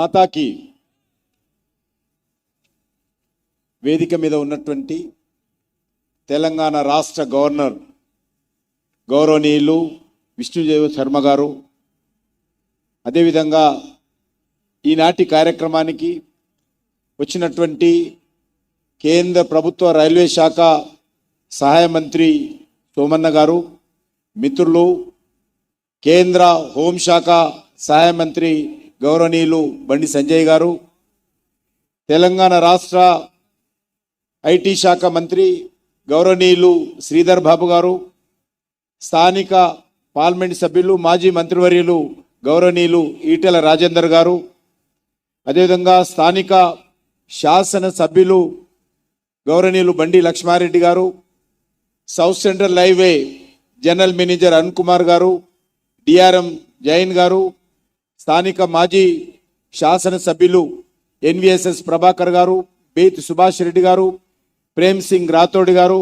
మాతాకి వేదిక మీద ఉన్నటువంటి తెలంగాణ రాష్ట్ర గవర్నర్ గౌరవనీయులు విష్ణుదేవ శర్మ గారు అదేవిధంగా ఈనాటి కార్యక్రమానికి వచ్చినటువంటి కేంద్ర ప్రభుత్వ రైల్వే శాఖ సహాయ మంత్రి సోమన్న గారు మిత్రులు కేంద్ర హోంశాఖ సహాయ మంత్రి గౌరవనీయులు బండి సంజయ్ గారు తెలంగాణ రాష్ట్ర ఐటీ శాఖ మంత్రి గౌరవనీయులు శ్రీధర్ బాబు గారు స్థానిక పార్లమెంట్ సభ్యులు మాజీ మంత్రివర్యులు గౌరవనీయులు ఈటెల రాజేందర్ గారు అదేవిధంగా స్థానిక శాసన సభ్యులు గౌరవనీయులు బండి లక్ష్మారెడ్డి గారు south central highway general manager Arun Kumar గారు డిఆర్ఎం జైన్ గారు స్థానిక మాజీ శాసన సభ్యులు ఎన్విఎస్ఎస్ ప్రభాకర్ గారు బేత్ సుభాష్ రెడ్డి గారు ప్రేమ్ సింగ్ రాథోడ్ గారు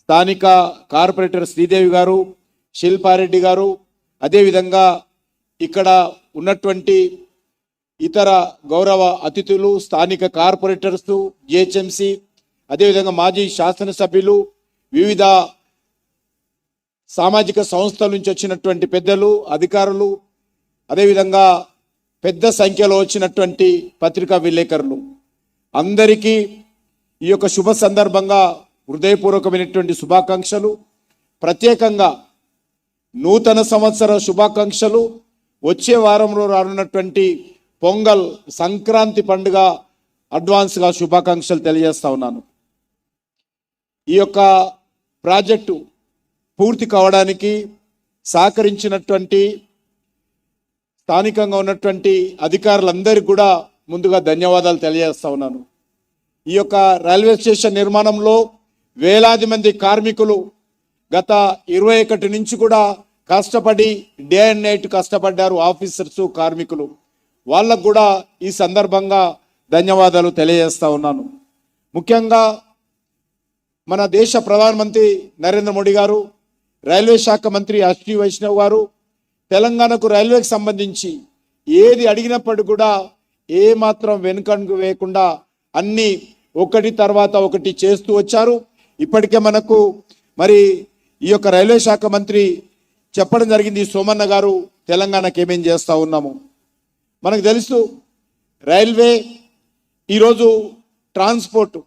స్థానిక కార్పొరేటర్ శ్రీదేవి గారు శిల్పారెడ్డి గారు అదేవిధంగా ఇక్కడ ఉన్నటువంటి ఇతర గౌరవ అతిథులు స్థానిక కార్పొరేటర్స్ జిహెచ్ఎంసి అదేవిధంగా మాజీ శాసనసభ్యులు వివిధ సామాజిక సంస్థల నుంచి వచ్చినటువంటి పెద్దలు అధికారులు అదేవిధంగా పెద్ద సంఖ్యలో వచ్చినటువంటి పత్రికా విలేకరులు అందరికీ ఈ యొక్క శుభ సందర్భంగా హృదయపూర్వకమైనటువంటి శుభాకాంక్షలు. ప్రత్యేకంగా నూతన సంవత్సర శుభాకాంక్షలు. వచ్చే వారంలో రానున్నటువంటి పొంగల్ సంక్రాంతి పండుగ అడ్వాన్స్గా శుభాకాంక్షలు తెలియజేస్తా ఉన్నాను. ఈ యొక్క ప్రాజెక్టు పూర్తి కావడానికి సహకరించినటువంటి స్థానికంగా ఉన్నటువంటి అధికారులందరికీ కూడా ముందుగా ధన్యవాదాలు తెలియజేస్తా ఉన్నాను. ఈ యొక్క రైల్వే స్టేషన్ నిర్మాణంలో వేలాది మంది కార్మికులు గత ఇరవై ఒకటి నుంచి కూడా కష్టపడి డే అండ్ నైట్ కష్టపడ్డారు ఆఫీసర్స్ కార్మికులు. వాళ్ళకు కూడా ఈ సందర్భంగా ధన్యవాదాలు తెలియజేస్తా ఉన్నాను. ముఖ్యంగా మన దేశ ప్రధానమంత్రి నరేంద్ర మోడీ గారు రైల్వే శాఖ మంత్రి అశ్వి వైష్ణవ్ గారు తెలంగాణకు రైల్వేకి సంబంధించి ఏది అడిగినప్పుడు కూడా ఏ మాత్రం వేయకుండా అన్నీ ఒకటి తర్వాత ఒకటి చేస్తూ వచ్చారు. ఇప్పటికే మనకు మరి ఈ యొక్క రైల్వే శాఖ మంత్రి చెప్పడం జరిగింది. సోమన్న గారు తెలంగాణకి ఏమేం చేస్తూ ఉన్నాము. మనకు తెలుసు రైల్వే ఈరోజు ట్రాన్స్పోర్ట్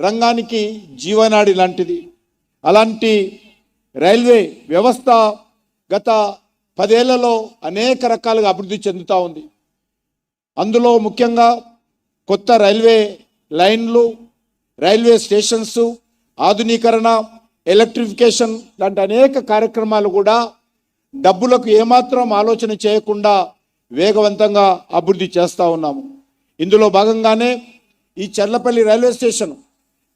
రంగానికి జీవనాడి లాంటిది. అలాంటి రైల్వే వ్యవస్థ గత పదేళ్ళలో అనేక రకాలుగా అభివృద్ధి చెందుతూ ఉంది. అందులో ముఖ్యంగా కొత్త రైల్వే లైన్లు రైల్వే స్టేషన్స్ ఆధునీకరణ ఎలక్ట్రిఫికేషన్ లాంటి అనేక కార్యక్రమాలు కూడా డబ్బులకు ఏమాత్రం ఆలోచన చేయకుండా వేగవంతంగా అభివృద్ధి చేస్తూ ఉన్నాము. ఇందులో భాగంగానే ఈ చర్లపల్లి రైల్వే స్టేషన్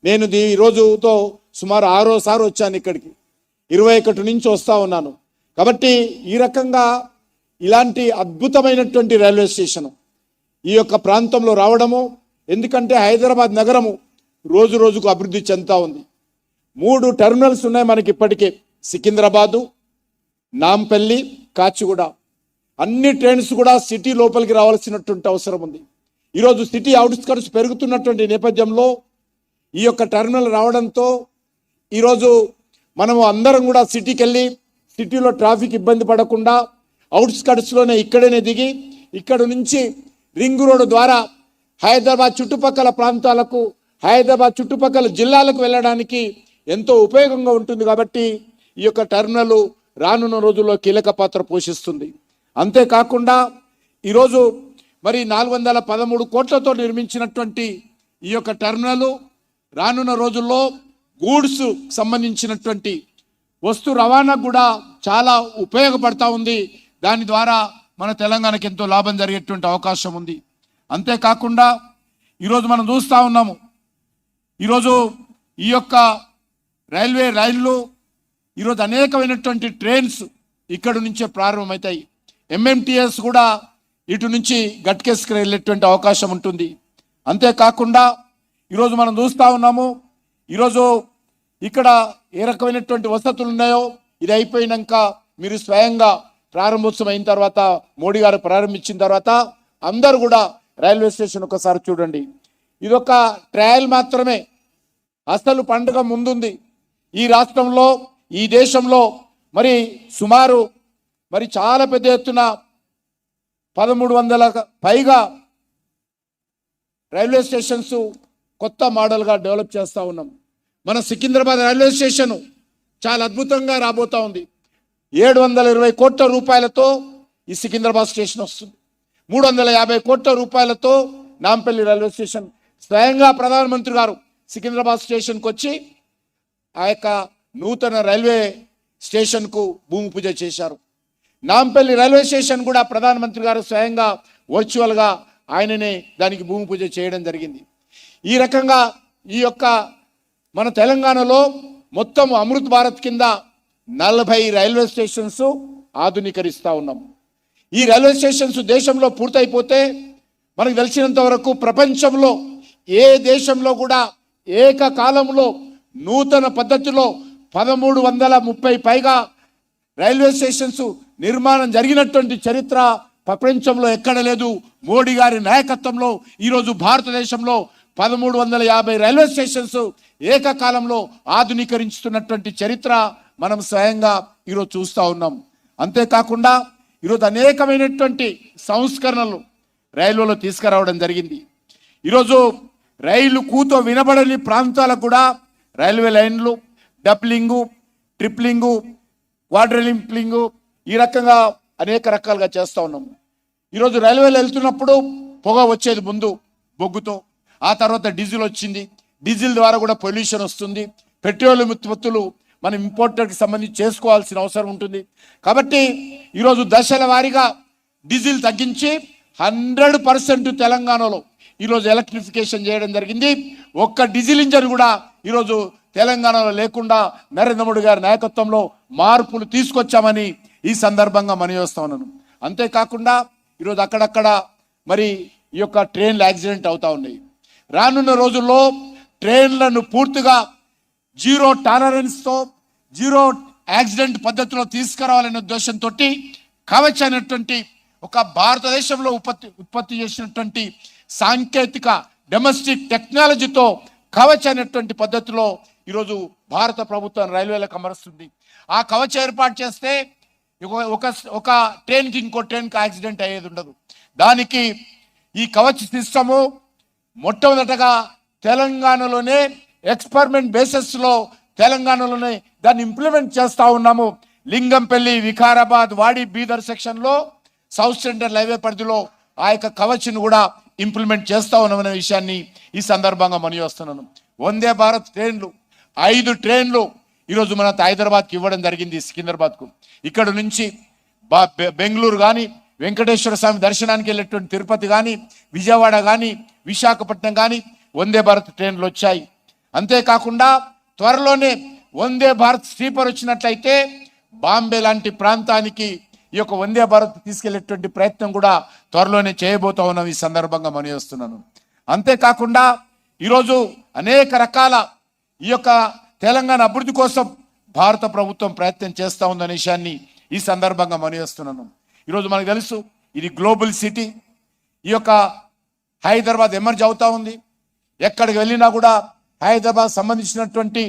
నేను దీ ఈ రోజుతో సుమారు ఆరోసారి వచ్చాను ఇక్కడికి. ఇరవై ఒకటి నుంచి వస్తూ ఉన్నాను. కాబట్టి ఈ రకంగా ఇలాంటి అద్భుతమైనటువంటి రైల్వే స్టేషన్ ఈ యొక్క ప్రాంతంలో రావడము ఎందుకంటే హైదరాబాద్ నగరము రోజు రోజుకు అభివృద్ధి చెందుతూ ఉంది. మూడు టెర్మినల్స్ ఉన్నాయి మనకి ఇప్పటికే. సికింద్రాబాదు నాంపల్లి కాచిగూడ. అన్ని ట్రైన్స్ కూడా సిటీ లోపలికి రావాల్సినటువంటి అవసరం ఉంది. ఈరోజు సిటీ అవుట్స్కట్స్ పెరుగుతున్నటువంటి నేపథ్యంలో ఈ యొక్క టెర్మినల్ రావడంతో ఈరోజు మనము అందరం కూడా సిటీకి వెళ్ళి సిటీలో ట్రాఫిక్ ఇబ్బంది పడకుండా అవుట్స్కట్స్లోనే ఇక్కడనే దిగి ఇక్కడ నుంచి రింగ్ రోడ్డు ద్వారా హైదరాబాద్ చుట్టుపక్కల ప్రాంతాలకు హైదరాబాద్ చుట్టుపక్కల జిల్లాలకు వెళ్ళడానికి ఎంతో ఉపయోగంగా ఉంటుంది కాబట్టి ఈ యొక్క టర్మినల్ రానున్న రోజుల్లో కీలక పాత్ర పోషిస్తుంది. అంతేకాకుండా ఈరోజు మరి నాలుగు వందల పదమూడు కోట్లతో నిర్మించినటువంటి ఈ యొక్క టర్మినల్ రానున్న రోజుల్లో గూడ్స్ సంబంధించినటువంటి వస్తు రవాణాకు కూడా చాలా ఉపయోగపడతా ఉంది. దాని ద్వారా మన తెలంగాణకి ఎంతో లాభం జరిగేటువంటి అవకాశం ఉంది. అంతేకాకుండా ఈరోజు మనం చూస్తూ ఉన్నాము. ఈరోజు ఈ యొక్క రైల్వే రైళ్ళు ఈరోజు అనేకమైనటువంటి ట్రైన్స్ ఇక్కడ నుంచే ప్రారంభమవుతాయి ఎంఎంటిఎస్ కూడా ఇటు నుంచి గట్కేసుకు వెళ్ళేటువంటి అవకాశం ఉంటుంది. అంతేకాకుండా ఈరోజు మనం చూస్తూ ఉన్నాము. ఈరోజు ఇక్కడ ఏ రకమైనటువంటి వసతులు ఉన్నాయో ఇది అయిపోయినాక మీరు స్వయంగా ప్రారంభోత్సవం అయిన తర్వాత మోడీ గారు ప్రారంభించిన తర్వాత అందరు కూడా రైల్వే స్టేషన్ ఒకసారి చూడండి. ఇదొక ట్రయల్ మాత్రమే. అసలు పండుగ ముందుంది. ఈ రాష్ట్రంలో ఈ దేశంలో మరి సుమారు మరి చాలా పెద్ద ఎత్తున పదమూడు వందల పైగా రైల్వే స్టేషన్స్ కొత్త మోడల్గా డెవలప్ చేస్తూ ఉన్నాం. మన సికింద్రాబాద్ రైల్వే స్టేషన్ చాలా అద్భుతంగా రాబోతా ఉంది. ఏడు వందల ఇరవై కోట్ల రూపాయలతో ఈ సికింద్రాబాద్ స్టేషన్ వస్తుంది. మూడు వందల యాభై కోట్ల రూపాయలతో నాంపల్లి రైల్వే స్టేషన్. స్వయంగా ప్రధానమంత్రి గారు సికింద్రాబాద్ స్టేషన్కి వచ్చి ఆ యొక్క నూతన రైల్వే స్టేషన్కు భూమి పూజ చేశారు. నాంపల్లి రైల్వే స్టేషన్ కూడా ప్రధానమంత్రి గారు స్వయంగా వర్చువల్గా ఆయననే దానికి భూమి పూజ చేయడం జరిగింది. ఈ రకంగా ఈ యొక్క మన తెలంగాణలో మొత్తం అమృత్ భారత్ కింద నలభై రైల్వే స్టేషన్స్ ఆధునీకరిస్తూ ఉన్నాం. ఈ రైల్వే స్టేషన్స్ దేశంలో పూర్తయిపోతే మనకు తెలిసినంత వరకు ప్రపంచంలో ఏ దేశంలో కూడా ఏకకాలంలో నూతన పద్ధతిలో పదమూడు వందల ముప్పై పైగా రైల్వే స్టేషన్స్ నిర్మాణం జరిగినటువంటి చరిత్ర ప్రపంచంలో ఎక్కడ లేదు. మోడీ గారి నాయకత్వంలో ఈరోజు భారతదేశంలో పదమూడు వందల యాభై రైల్వే స్టేషన్స్ ఏకకాలంలో ఆధునీకరించుతున్నటువంటి చరిత్ర మనం స్వయంగా ఈరోజు చూస్తూ ఉన్నాం. అంతేకాకుండా ఈరోజు అనేకమైనటువంటి సంస్కరణలు రైల్వేలో తీసుకురావడం జరిగింది. ఈరోజు రైలు కూతో వినబడని ప్రాంతాలకు కూడా రైల్వే లైన్లు డప్లింగు ట్రిప్లింగు క్వాడ్రలింప్లింగు ఈ రకంగా అనేక రకాలుగా చేస్తూ ఉన్నాము ఈరోజు రైల్వేలో వెళ్తున్నప్పుడు పొగ వచ్చేది ముందు బొగ్గుతో ఆ తర్వాత డీజిల్ వచ్చింది. డీజిల్ ద్వారా కూడా పొల్యూషన్ వస్తుంది. పెట్రోలియం ఉత్పత్తులు మనం ఇంపోర్టర్కి సంబంధించి చేసుకోవాల్సిన అవసరం ఉంటుంది. కాబట్టి ఈరోజు దశల వారీగా డీజిల్ తగ్గించి హండ్రెడ్ పర్సెంట్ తెలంగాణలో ఈరోజు ఎలక్ట్రిఫికేషన్ చేయడం జరిగింది. ఒక్క డీజిల్ ఇంజన్ కూడా ఈరోజు తెలంగాణలో లేకుండా నరేంద్ర మోడీ గారి నాయకత్వంలో మార్పులు తీసుకొచ్చామని ఈ సందర్భంగా మనయోస్తా ఉన్నాను. అంతేకాకుండా ఈరోజు అక్కడక్కడ మరి ఈ యొక్క ట్రైన్లు యాక్సిడెంట్ అవుతూ ఉన్నాయి. రానున్న రోజుల్లో ట్రైన్లను పూర్తిగా జీరో టాలరెన్స్తో జీరో యాక్సిడెంట్ పద్ధతిలో తీసుకురావాలనే ఉద్దేశంతో కవచ్ అనేటువంటి ఒక భారతదేశంలో ఉత్పత్తి ఉత్పత్తి చేసినటువంటి సాంకేతిక డొమెస్టిక్ టెక్నాలజీతో కవచ్ అనేటువంటి పద్ధతిలో ఈరోజు భారత ప్రభుత్వం రైల్వేలకు అమరుస్తుంది ఆ కవచ్ ఏర్పాటు చేస్తే ఒక- ఒక ట్రైన్కి ఇంకో ట్రైన్కి యాక్సిడెంట్ అయ్యేది ఉండదు. దానికి ఈ కవచ్ సిస్టము మొట్టమొదటగా తెలంగాణలోనే ఎక్స్పెరిమెంట్ బేసిస్లో తెలంగాణలోనే దాన్ని ఇంప్లిమెంట్ చేస్తూ ఉన్నాము. లింగంపల్లి వికారాబాద్ వాడి బీదర్ సెక్షన్లో సౌత్ సెంట్రల్ హైవే పరిధిలో ఆ యొక్క కవచ్ను కూడా ఇంప్లిమెంట్ చేస్తా ఉన్నామనే విషయాన్ని ఈ సందర్భంగా మని వస్తున్నాను వందే భారత్ ట్రైన్లు ఐదు ట్రైన్లు ఈరోజు మన హైదరాబాద్కి ఇవ్వడం జరిగింది సికింద్రాబాద్కు. ఇక్కడ నుంచి బా- బె- బెంగళూరు కానీ వెంకటేశ్వర స్వామి దర్శనానికి వెళ్ళేటువంటి తిరుపతి కానీ విజయవాడ కానీ విశాఖపట్నం కానీ వందే భారత్ ట్రైన్లు వచ్చాయి. అంతేకాకుండా త్వరలోనే వందే భారత్ స్లీపర్ వచ్చినట్లయితే బాంబే లాంటి ప్రాంతానికి ఈ యొక్క వందే భారత్ తీసుకెళ్ళేటువంటి ప్రయత్నం కూడా త్వరలోనే చేయబోతా ఉన్నాం ఈ సందర్భంగా మనయోస్తున్నాను అంతేకాకుండా ఈరోజు అనేక రకాల ఈ యొక్క తెలంగాణ అభివృద్ధి కోసం భారత ప్రభుత్వం ప్రయత్నం చేస్తూ ఉందనే విషయాన్ని ఈ సందర్భంగా మనయోస్తున్నాను ఈరోజు మనకు తెలుసు ఇది గ్లోబల్ సిటీ. ఈ యొక్క హైదరాబాద్ ఎమర్జ్ అవుతా ఉంది. ఎక్కడికి వెళ్ళినా కూడా హైదరాబాద్ సంబంధించినటువంటి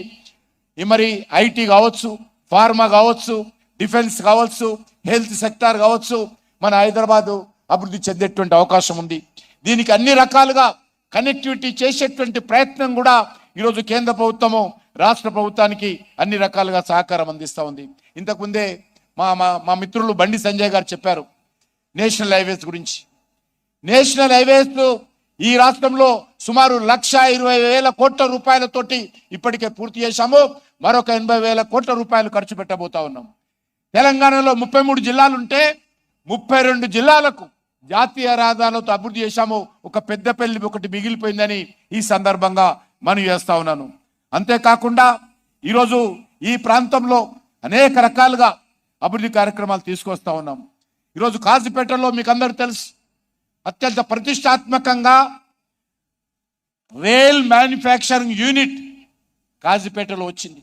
మరి ఐటీ కావచ్చు ఫార్మా కావచ్చు డిఫెన్స్ కావచ్చు హెల్త్ సెక్టార్ కావచ్చు మన హైదరాబాదు అభివృద్ధి చెందేటువంటి అవకాశం ఉంది. దీనికి అన్ని రకాలుగా కనెక్టివిటీ చేసేటువంటి ప్రయత్నం కూడా ఈరోజు కేంద్ర ప్రభుత్వము రాష్ట్ర ప్రభుత్వానికి అన్ని రకాలుగా సహకారం అందిస్తూ ఉంది. ఇంతకుముందే మా మా మా మిత్రులు బండి సంజయ్ గారు చెప్పారు నేషనల్ హైవేస్ గురించి. నేషనల్ హైవేస్ ఈ రాష్ట్రంలో సుమారు లక్ష ఇరవై వేల కోట్ల రూపాయలతోటి ఇప్పటికే పూర్తి చేశాము. మరొక ఎనభై వేల కోట్ల రూపాయలు ఖర్చు పెట్టబోతా ఉన్నాం. తెలంగాణలో ముప్పై మూడు జిల్లాలు ఉంటే ముప్పై రెండు జిల్లాలకు జాతీయ రహదారులతో అభివృద్ధి చేశాము. ఒక పెద్ద పెళ్ళి ఒకటి మిగిలిపోయిందని ఈ సందర్భంగా మనం చేస్తా ఉన్నాను. అంతేకాకుండా ఈరోజు ఈ ప్రాంతంలో అనేక రకాలుగా అభివృద్ధి కార్యక్రమాలు తీసుకొస్తా ఉన్నాం. ఈరోజు కాజీపేటలో మీకు అందరూ తెలుసు అత్యంత ప్రతిష్టాత్మకంగా రైల్ మ్యానుఫ్యాక్చరింగ్ యూనిట్ కాజీపేటలో వచ్చింది.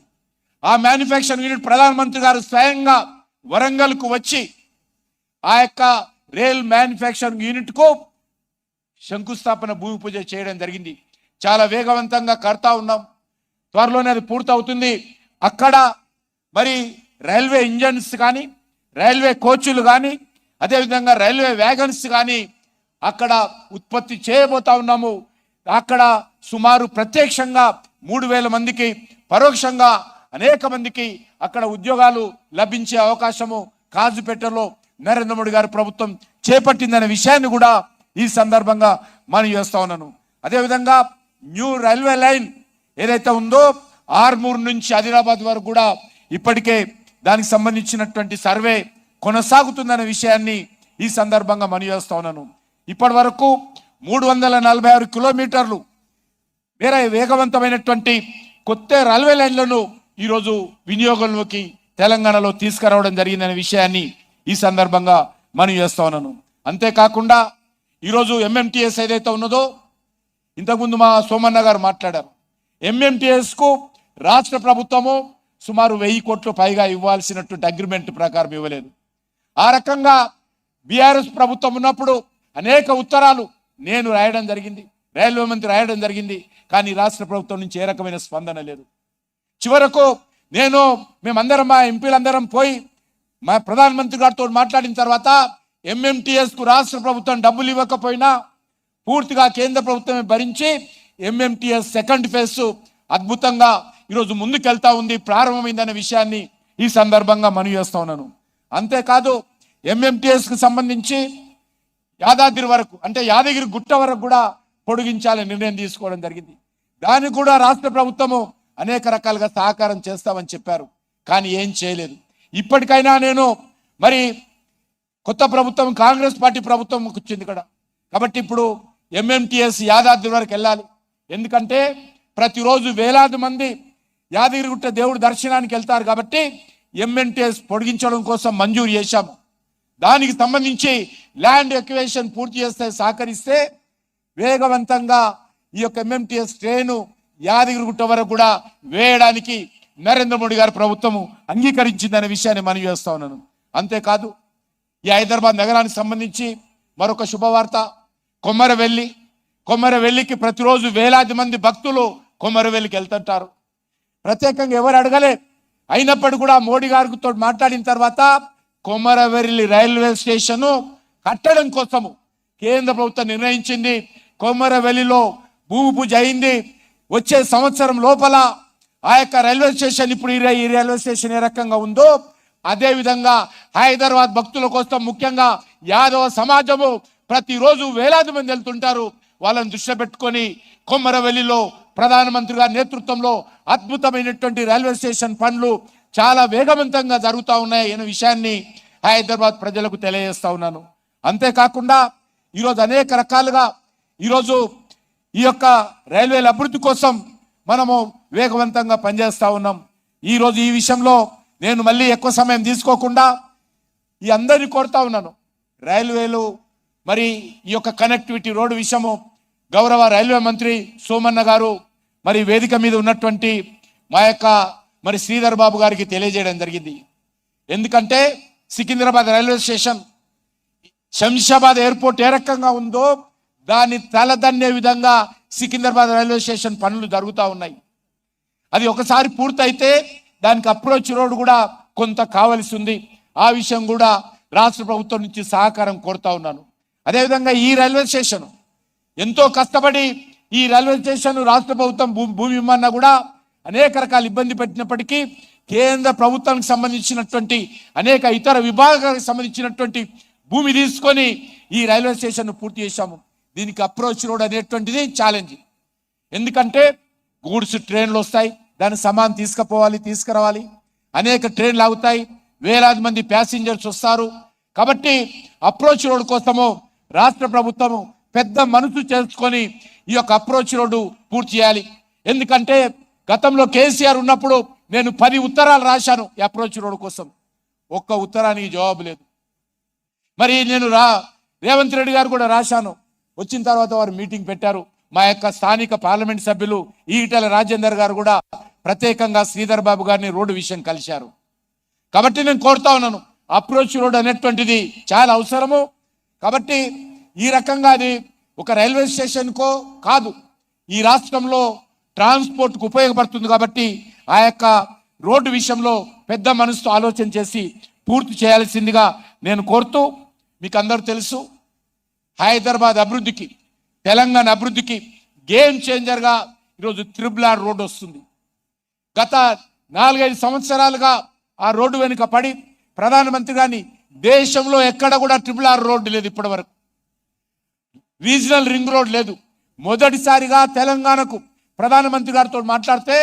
ఆ మ్యానుఫ్యాక్చరింగ్ యూనిట్ ప్రధానమంత్రి గారు స్వయంగా వరంగల్కు వచ్చి ఆ యొక్క రైల్ మ్యానుఫ్యాక్చరింగ్ యూనిట్కు శంకుస్థాపన భూమి పూజ చేయడం జరిగింది. చాలా వేగవంతంగా కడతా ఉన్నాం. త్వరలోనే అది పూర్తవుతుంది. అక్కడ మరి రైల్వే ఇంజన్స్ కానీ రైల్వే కోచ్లు కానీ అదేవిధంగా రైల్వే వ్యాగన్స్ కానీ అక్కడ ఉత్పత్తి చేయబోతా ఉన్నాము. అక్కడ సుమారు ప్రత్యక్షంగా మూడు వేల మందికి పరోక్షంగా అనేక మందికి అక్కడ ఉద్యోగాలు లభించే అవకాశము కాజుపేటలో నరేంద్ర మోడీ గారి ప్రభుత్వం చేపట్టిందనే విషయాన్ని కూడా ఈ సందర్భంగా మనం చేస్తా ఉన్నాను. అదేవిధంగా న్యూ రైల్వే లైన్ ఏదైతే ఉందో ఆర్మూర్ నుంచి ఆదిలాబాద్ వరకు కూడా ఇప్పటికే దానికి సంబంధించినటువంటి సర్వే కొనసాగుతుందనే విషయాన్ని ఈ సందర్భంగా మనం చేస్తా ఉన్నాను. ఇప్పటి వరకు మూడు వందల నలభై ఆరు కిలోమీటర్లు వేరే వేగవంతమైనటువంటి కొత్త రైల్వే లైన్లను ఈరోజు వినియోగంలోకి తెలంగాణలో తీసుకురావడం జరిగిందనే విషయాన్ని ఈ సందర్భంగా మనం చేస్తా ఉన్నాను. అంతేకాకుండా ఈరోజు ఎంఎంటీఎస్ ఏదైతే ఉన్నదో ఇంతకుముందు మా సోమన్న గారు మాట్లాడారు. ఎంఎంటీఎస్కు రాష్ట్ర ప్రభుత్వము సుమారు వెయ్యి కోట్లు పైగా ఇవ్వాల్సినటువంటి అగ్రిమెంట్ ప్రకారం ఇవ్వలేదు. ఆ రకంగా బీఆర్ఎస్ ప్రభుత్వం ఉన్నప్పుడు అనేక ఉత్తరాలు నేను రాయడం జరిగింది రైల్వే మంత్రి రాయడం జరిగింది కానీ రాష్ట్ర ప్రభుత్వం నుంచి ఏ రకమైన స్పందన లేదు. చివరకు నేను మేమందరం మా ఎంపీలందరం పోయి మా ప్రధానమంత్రి గారితో మాట్లాడిన తర్వాత ఎంఎంటీఎస్కు రాష్ట్ర ప్రభుత్వం డబ్బులు ఇవ్వకపోయినా పూర్తిగా కేంద్ర ప్రభుత్వమే భరించి ఎంఎంటీఎస్ సెకండ్ ఫేజ్ అద్భుతంగా ఈరోజు ముందుకెళ్తా ఉంది ప్రారంభమైందనే విషయాన్ని ఈ సందర్భంగా మనవి చేస్తా ఉన్నాను. అంతేకాదు ఎంఎంటీఎస్కి సంబంధించి యాదాద్రి వరకు అంటే యాదగిరి గుట్ట వరకు కూడా పొడిగించాలని నిర్ణయం తీసుకోవడం జరిగింది. దానికి కూడా రాష్ట్ర ప్రభుత్వము అనేక రకాలుగా సహకారం చేస్తామని చెప్పారు. కానీ ఏం చేయలేదు. ఇప్పటికైనా నేను మరి కొత్త ప్రభుత్వం కాంగ్రెస్ పార్టీ ప్రభుత్వం వచ్చింది ఇక్కడ. కాబట్టి ఇప్పుడు ఎంఎంటీఎస్ యాదాద్రి వరకు వెళ్ళాలి. ఎందుకంటే ప్రతిరోజు వేలాది మంది యాదగిరిగుట్ట దేవుడి దర్శనానికి వెళ్తారు కాబట్టి ఎంఎన్టీఎస్ పొడిగించడం కోసం మంజూరు చేశాము. దానికి సంబంధించి ల్యాండ్ ఎక్వేషన్ పూర్తి చేస్తే సహకరిస్తే వేగవంతంగా ఈ యొక్క ఎంఎంటీఎస్ ట్రైను యాదగిరిగుట్ట వరకు కూడా వేయడానికి నరేంద్ర మోడీ గారి ప్రభుత్వము అంగీకరించిందనే విషయాన్ని మనం చేస్తా ఉన్నాను. అంతేకాదు ఈ హైదరాబాద్ నగరానికి సంబంధించి మరొక శుభవార్త. కొమ్మరవెల్లి కొమ్మరవెల్లికి ప్రతిరోజు వేలాది మంది భక్తులు కొమ్మరవెల్లికి వెళ్తుంటారు. ప్రత్యేకంగా ఎవరు అడగలే? అయినప్పటికీ కూడా మోడీ గారితో మాట్లాడిన తర్వాత కొమరవెల్లి రైల్వే స్టేషను కట్టడం కోసము కేంద్ర ప్రభుత్వం నిర్ణయించింది. కొమరవెల్లిలో భూమి పూజ అయింది. వచ్చే సంవత్సరం లోపల ఆ యొక్క రైల్వే స్టేషన్ ఇప్పుడు ఈ రైల్వే స్టేషన్ ఏ రకంగా ఉందో అదే విధంగా హైదరాబాద్ భక్తుల కోసం ముఖ్యంగా యాదవ సమాజము ప్రతిరోజు వేలాది మంది వెళ్తుంటారు. వాళ్ళని దృష్టి పెట్టుకొని కొమ్మరవెల్లిలో ప్రధానమంత్రి గారి నేతృత్వంలో అద్భుతమైనటువంటి రైల్వే స్టేషన్ పనులు చాలా వేగవంతంగా జరుగుతూ ఉన్నాయి అనే విషయాన్ని హైదరాబాద్ ప్రజలకు తెలియజేస్తా ఉన్నాను. అంతేకాకుండా ఈరోజు అనేక రకాలుగా ఈరోజు ఈ యొక్క రైల్వేల అభివృద్ధి కోసం మనము వేగవంతంగా పనిచేస్తూ ఉన్నాం. ఈరోజు ఈ విషయంలో నేను మళ్ళీ ఎక్కువ సమయం తీసుకోకుండా ఈ అందరినీ కోరుతా ఉన్నాను. రైల్వేలు మరి ఈ యొక్క కనెక్టివిటీ రోడ్డు విషయము గౌరవ రైల్వే మంత్రి సోమన్న గారు మరి వేదిక మీద ఉన్నటువంటి మా యొక్క మరి శ్రీధర్ బాబు గారికి తెలియజేయడం జరిగింది. ఎందుకంటే Secunderabad railway station Shamshabad airport ఏ రకంగా ఉందో దాన్ని తలదన్నే విధంగా సికింద్రాబాద్ రైల్వే స్టేషన్ పనులు జరుగుతూ ఉన్నాయి. అది ఒకసారి పూర్తయితే దానికి అప్రోచ్ రోడ్ కూడా కొంత కావలసి ఉంది. ఆ విషయం కూడా రాష్ట్ర ప్రభుత్వం నుంచి సహకారం కోరుతా ఉన్నాను. అదేవిధంగా ఈ రైల్వే స్టేషన్ ఎంతో కష్టపడి ఈ రైల్వే స్టేషన్ రాష్ట్ర ప్రభుత్వం భూమి ఇమ్మన్నా కూడా అనేక రకాల ఇబ్బంది పెట్టినప్పటికీ కేంద్ర ప్రభుత్వానికి సంబంధించినటువంటి అనేక ఇతర విభాగాలకు సంబంధించినటువంటి భూమి తీసుకొని ఈ రైల్వే స్టేషన్ను పూర్తి చేశాము. దీనికి అప్రోచ్ రోడ్ అనేటువంటిది ఛాలెంజ్ ఎందుకంటే గూడ్స్ ట్రైన్లు వస్తాయి దాని సమాన్ తీసుకుపోవాలి తీసుకురావాలి. అనేక ట్రైన్లు ఆగుతాయి వేలాది మంది ప్యాసింజర్స్ వస్తారు. కాబట్టి అప్రోచ్ రోడ్ కోసము రాష్ట్ర ప్రభుత్వము పెద్ద మనసు చేసుకొని ఈ యొక్క అప్రోచ్ రోడ్డు పూర్తి చేయాలి. ఎందుకంటే గతంలో కేసీఆర్ ఉన్నప్పుడు నేను పది ఉత్తరాలు రాశాను అప్రోచ్ రోడ్ కోసం. ఒక్క ఉత్తరానికి జవాబు లేదు. మరి నేను రా రేవంత్ రెడ్డి గారు కూడా రాశాను. వచ్చిన తర్వాత వారు మీటింగ్ పెట్టారు. మా యొక్క స్థానిక పార్లమెంట్ సభ్యులు ఈటల రాజేందర్ గారు కూడా ప్రత్యేకంగా శ్రీధర్ బాబు గారిని రోడ్డు విషయం కలిశారు. కాబట్టి నేను కోరుతా ఉన్నాను అప్రోచ్ రోడ్ అనేటువంటిది చాలా అవసరము. కాబట్టి ఈ రకంగా అది ఒక రైల్వే స్టేషన్కో కాదు ఈ రాష్ట్రంలో ట్రాన్స్పోర్ట్కు ఉపయోగపడుతుంది కాబట్టి ఆ యొక్క రోడ్డు విషయంలో పెద్ద మనసుతో ఆలోచన చేసి పూర్తి చేయాల్సిందిగా నేను కోరుతూ మీకు అందరూ తెలుసు హైదరాబాద్ అభివృద్ధికి తెలంగాణ అభివృద్ధికి గేమ్ చేంజర్గా ఈరోజు త్రిబుల్ ఆర్ రోడ్డు వస్తుంది. గత నాలుగైదు సంవత్సరాలుగా ఆ రోడ్డు వెనుక పడి ప్రధానమంత్రి గాని దేశంలో ఎక్కడ కూడా ట్రిపుల్ ఆర్ రోడ్డు లేదు ఇప్పటి వరకు రీజనల్ రింగ్ రోడ్ లేదు. మొదటిసారిగా తెలంగాణకు ప్రధానమంత్రి గారితో మాట్లాడితే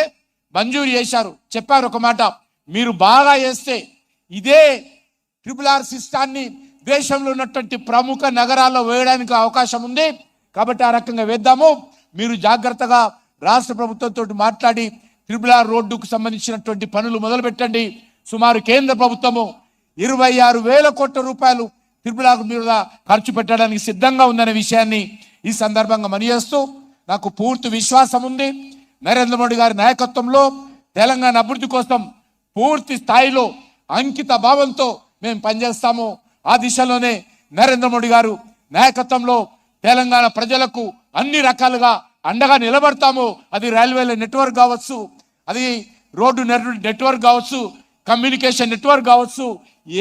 మంజూరు చేశారు. చెప్పారు ఒక మాట. మీరు బాగా చేస్తే ఇదే ట్రిపుల్ ఆర్ సిస్టాన్ని దేశంలో ఉన్నటువంటి ప్రముఖ నగరాల్లో వేయడానికి అవకాశం ఉంది. కాబట్టి ఆ రకంగా వేద్దాము. మీరు జాగ్రత్తగా రాష్ట్ర ప్రభుత్వంతో మాట్లాడి ట్రిపుల్ ఆర్ రోడ్డుకు సంబంధించినటువంటి పనులు మొదలు పెట్టండి సుమారు కేంద్ర ప్రభుత్వము ఇరవై ఆరు వేల కోట్ల రూపాయలు ట్రిపుల్ ఆర్ మీద ఖర్చు పెట్టడానికి సిద్ధంగా ఉందనే విషయాన్ని ఈ సందర్భంగా మనిచేస్తూ నాకు పూర్తి విశ్వాసం ఉంది. నరేంద్ర మోడీ గారి నాయకత్వంలో తెలంగాణ అభివృద్ధి కోసం పూర్తి స్థాయిలో అంకిత భావంతో మేము పనిచేస్తాము. ఆ దిశలోనే నరేంద్ర మోడీ గారు నాయకత్వంలో తెలంగాణ ప్రజలకు అన్ని రకాలుగా అండగా నిలబడతాము. అది రైల్వేల నెట్వర్క్ కావచ్చు అది రోడ్డు నెట్వర్క్ కావచ్చు కమ్యూనికేషన్ నెట్వర్క్ కావచ్చు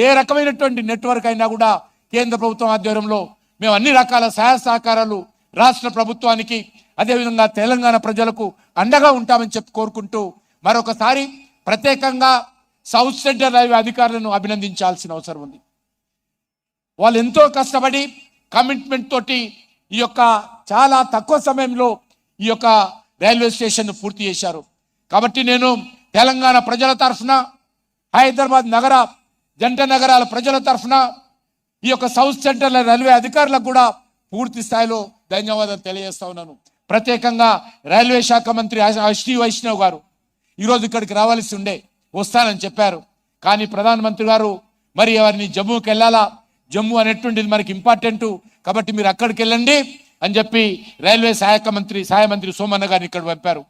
ఏ రకమైనటువంటి నెట్వర్క్ అయినా కూడా కేంద్ర ప్రభుత్వం ఆధ్వర్యంలో మేము అన్ని రకాల సహాయ సహకారాలు రాష్ట్ర ప్రభుత్వానికి అదేవిధంగా తెలంగాణ ప్రజలకు అండగా ఉంటామని చెప్పి కోరుకుంటూ మరొకసారి ప్రత్యేకంగా సౌత్ సెంటర్ రైల్వే అధికారులను అభినందించాల్సిన అవసరం ఉంది. వాళ్ళు ఎంతో కష్టపడి కమిట్మెంట్ తోటి ఈ యొక్క చాలా తక్కువ సమయంలో ఈ యొక్క రైల్వే స్టేషన్ పూర్తి చేశారు. కాబట్టి నేను తెలంగాణ ప్రజల తరఫున హైదరాబాద్ నగర జంట నగరాల ప్రజల తరఫున ఈ యొక్క సౌత్ సెంట్రల్ రైల్వే అధికారులకు కూడా పూర్తి స్థాయిలో ధన్యవాదాలు తెలియజేస్తా ఉన్నాను. ప్రత్యేకంగా రైల్వే శాఖ మంత్రి అశ్- అశ్విని వైష్ణవ్ గారు ఈరోజు ఇక్కడికి రావాల్సి ఉండే వస్తానని చెప్పారు కానీ ప్రధానమంత్రి గారు మరి వారిని జమ్మూకి వెళ్ళాలా జమ్మూ అనేటువంటిది మనకి ఇంపార్టెంట్ కాబట్టి మీరు అక్కడికి వెళ్ళండి అని చెప్పి రైల్వే సహాయక మంత్రి సహాయ మంత్రి సోమన్న గారిని ఇక్కడ పంపారు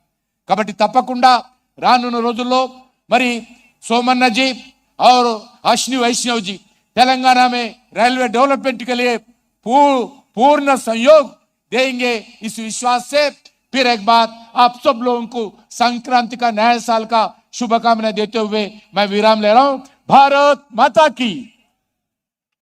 కాబట్టి తప్పకుండా రానున్న రోజుల్లో మరి सोमन्ना जी और अश्विनी वैष्णव जी तेलंगाना में रेलवे डेवलपमेंट के लिए पूर्ण पूर्ण सहयोग देंगे। इस विश्वास से फिर एक बात आप सब लोगों को संक्रांति का नया साल का शुभकामना देते हुए मैं विराम ले रहा हूँ। भारत माता की।